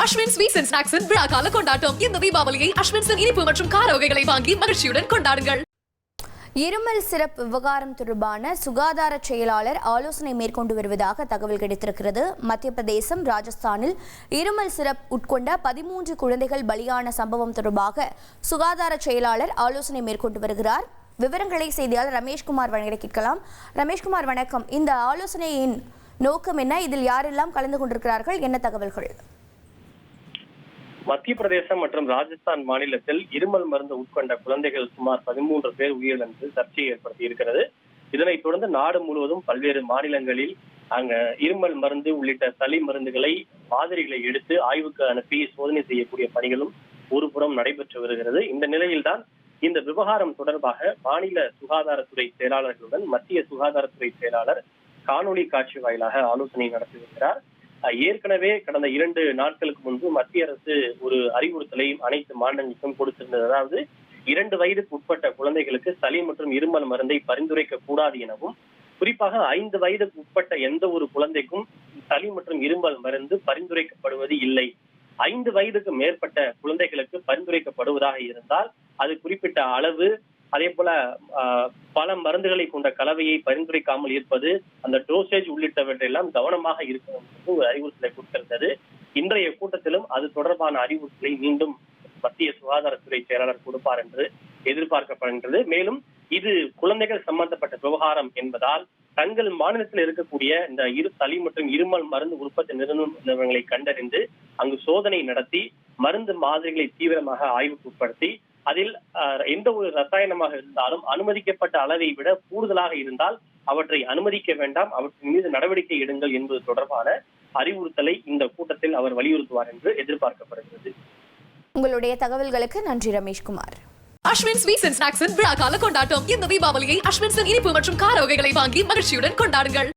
Ashwin sweets and ஸ்நாக்ஸின் விழா கால கொண்டாட்டம். இந்த தீபாவளியை அஸ்வின்ஸின் இனிப்பு மற்றும் கார வகைகளை வாங்கி மகிழ்ச்சியுடன் கொண்டாடுங்கள். இருமல் சிறப்பு விவகாரம் தொடர்பான சுகாதார செயலாளர் ஆலோசனை மேற்கொண்டு வருவதாக தகவல் கிடைத்திருக்கிறது. மத்திய பிரதேசம் ராஜஸ்தானில் இருமல் சிறப்பு உட்கொண்ட பதிமூன்று குழந்தைகள் பலியான சம்பவம் தொடர்பாக சுகாதார செயலாளர் ஆலோசனை மேற்கொண்டு வருகிறார். விவரங்களை செய்தியாளர் ரமேஷ்குமார் வழங்க கேட்கலாம். ரமேஷ்குமார் வணக்கம். இந்த ஆலோசனையின் நோக்கம் என்ன? இதில் யாரெல்லாம் கலந்து கொண்டிருக்கிறார்கள்? என்ன தகவல்கள்? மத்திய பிரதேசம் மற்றும் ராஜஸ்தான் மாநிலத்தில் இருமல் மருந்து உட்கொண்ட குழந்தைகள் சுமார் பதிமூன்று பேர் உயிரிழந்து சர்ச்சையை ஏற்படுத்தி இருக்கிறது. இதனைத் தொடர்ந்து நாடு முழுவதும் பல்வேறு மாநிலங்களில் அங்க இருமல் மருந்து உள்ளிட்ட சளி மருந்துகளை மாதிரிகளை எடுத்து ஆய்வுக்கு அனுப்பி சோதனை செய்யக்கூடிய பணிகளும் ஒருபுறம் நடைபெற்று வருகிறது. இந்த நிலையில்தான் இந்த விவகாரம் தொடர்பாக மாநில சுகாதாரத்துறை செயலாளர்களுடன் மத்திய சுகாதாரத்துறை செயலாளர் காணொலி காட்சி வாயிலாக ஆலோசனை நடத்தி வருகிறார். ஏற்கனவே கடந்த இரண்டு நாட்களுக்கு முன்பு மத்திய அரசு ஒரு அறிவுறுத்தலை அனைத்து மாநிலங்களுக்கும் கொடுத்திருந்தது. அதாவது இரண்டு வயதுக்கு உட்பட்ட குழந்தைகளுக்கு சளி மற்றும் இருமல் மருந்தை பரிந்துரைக்க கூடாது எனவும் குறிப்பாக ஐந்து வயதுக்கு உட்பட்ட எந்த ஒரு குழந்தைக்கும் சளி மற்றும் இருமல் மருந்து பரிந்துரைக்கப்படுவது இல்லை. ஐந்து வயதுக்கு மேற்பட்ட குழந்தைகளுக்கு பரிந்துரைக்கப்படுவதாக இருந்தால் அது குறிப்பிட்ட அளவு அதே போல பல மருந்துகளை கொண்ட கலவையை பரிந்துரைக்காமல் இருப்பது அந்த டோசேஜ் உள்ளிட்டவற்றையெல்லாம் கவனமாக இருக்கணும் என்று ஒரு அறிவுறுத்தலை கொடுத்திருந்தது. இன்றைய கூட்டத்திலும் அது தொடர்பான அறிவுறுத்தலை மீண்டும் மத்திய சுகாதாரத்துறை செயலாளர் கொடுப்பார் என்று எதிர்பார்க்கப்படுகின்றது. மேலும் இது குழந்தைகள் சம்பந்தப்பட்ட விவகாரம் என்பதால் தங்கள் மாநிலத்தில் இருக்கக்கூடிய இந்த இரு சளி மற்றும் இருமல் மருந்து உற்பத்தி நிறுவனம் நிறுவனங்களை கண்டறிந்து அங்கு சோதனை நடத்தி மருந்து மாதிரிகளை தீவிரமாக ஆய்வுக்கு உட்படுத்தி அதில் எந்த ஒரு ரசாயனமாக இருந்தாலும் அனுமதிக்கப்பட்ட அளவை விட கூடுதலாக இருந்தால் அவற்றை அனுமதிக்க வேண்டாம். அவற்றின் மீது நடவடிக்கை எடுங்கள் என்பது தொடர்பான அறிவுறுத்தலை இந்த கூட்டத்தில் அவர் வலியுறுத்துவார் என்று எதிர்பார்க்கப்படுகிறது. உங்களுடைய தகவல்களுக்கு நன்றி ரமேஷ்குமார். அஸ்வின் ஸ்வீட்ஸ் அண்ட் ஸ்நாக்ஸின் விழா கால கொண்டாட்டம். இந்த தீபாவளியை அஸ்வின்ஸின் இனிப்பு மற்றும் கார வகைகளை வாங்கி மகிழ்ச்சியுடன் கொண்டாடுங்கள்.